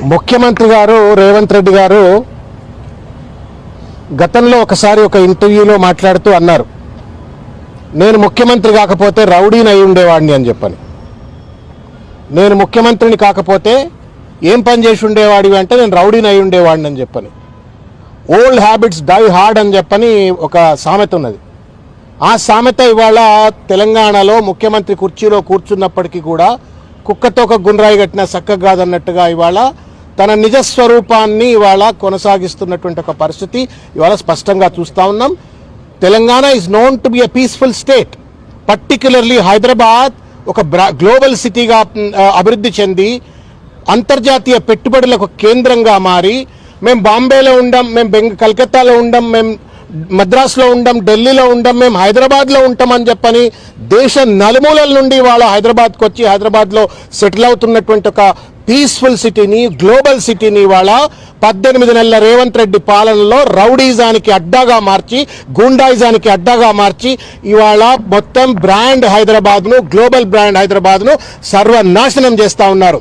ముఖ్యమంత్రి గారు రేవంత్ రెడ్డి గారు గతంలో ఒకసారి ఒక ఇంటర్వ్యూలో మాట్లాడుతూ అన్నారు నేను ముఖ్యమంత్రి కాకపోతే రౌడీని అయి ఉండేవాడిని అని చెప్పని. నేను ముఖ్యమంత్రిని కాకపోతే ఏం పని చేసి ఉండేవాడివి అంటే నేను రౌడీని అయి ఉండేవాడిని అని చెప్పని. ఓల్డ్ హ్యాబిట్స్ డై హార్డ్ అని చెప్పని ఒక సామెత ఉన్నది. ఆ సామెత ఇవాళ తెలంగాణలో ముఖ్యమంత్రి కుర్చీలో కూర్చున్నప్పటికీ కూడా కుక్కతో ఒక గుండ్రాయి కట్టిన చక్కగా కాదన్నట్టుగా ఇవాళ తన నిజ స్వరూపాన్ని ఇవాళ కొనసాగిస్తున్నటువంటి ఒక పరిస్థితి ఇవాళ స్పష్టంగా చూస్తా ఉన్నాం. Telangana is known to be a peaceful state particularly Hyderabad ఒక గ్లోబల్ సిటీగా అభివృద్ధి చెంది అంతర్జాతీయ పెట్టుబడులకు కేంద్రంగా మారి మేము బాంబేలో ఉండం మేము బెంగ కలకత్తాలో ఉండం మేము మద్రాసులో ఉండం ఢిల్లీలో ఉండం మేము హైదరాబాద్లో ఉంటామని చెప్పని దేశ నలుమూలల నుండి వాళ్ళ హైదరాబాద్కి వచ్చి హైదరాబాద్లో సెటిల్ అవుతున్నటువంటి ఒక పీస్ఫుల్ సిటీని గ్లోబల్ సిటీని ఇవాళ పద్దెనిమిది నెలల రేవంత్ రెడ్డి పాలనలో రౌడీజానికి అడ్డాగా మార్చి గుండాయిజానికి అడ్డాగా మార్చి ఇవాళ మొత్తం బ్రాండ్ హైదరాబాద్ను గ్లోబల్ బ్రాండ్ హైదరాబాద్ను సర్వనాశనం చేస్తూ ఉన్నారు.